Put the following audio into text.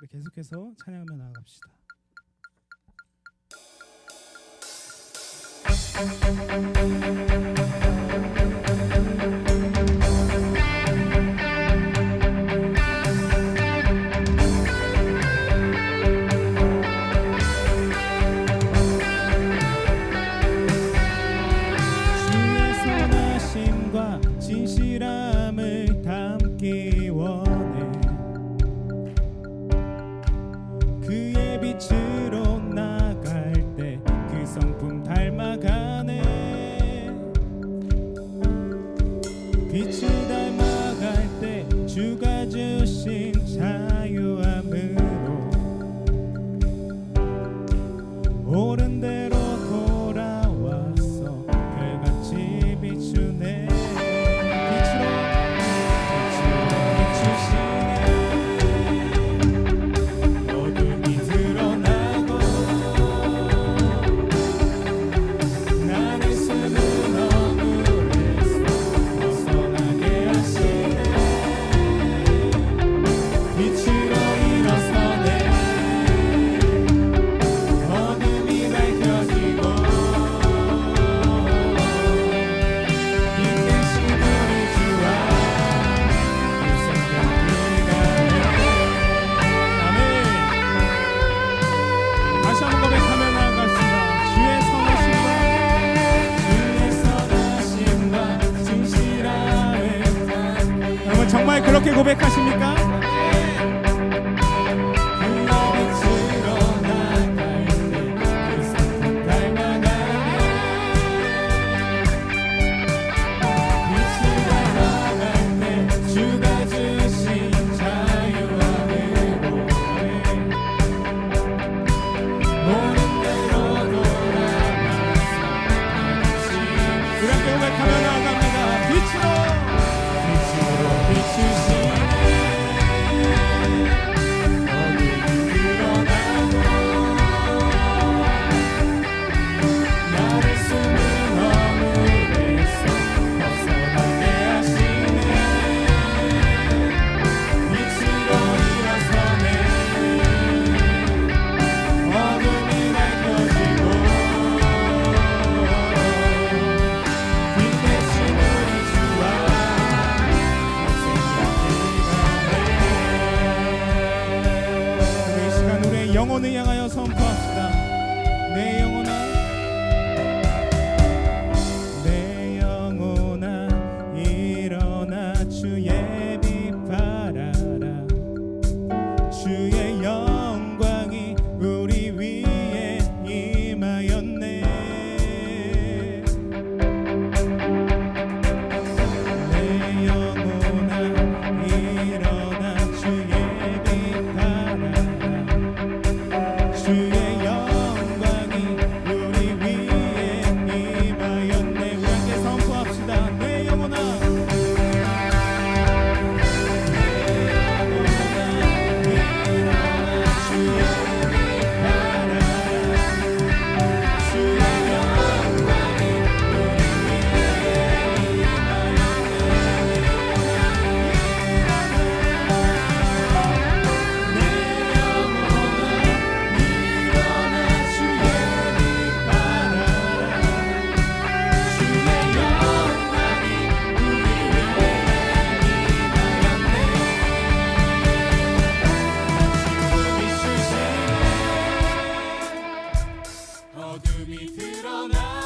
네, 계속해서 찬양하며 나아갑시다. 정말 그렇게 고백하십니까? 영혼을 향하여 선포 어둠이 드러나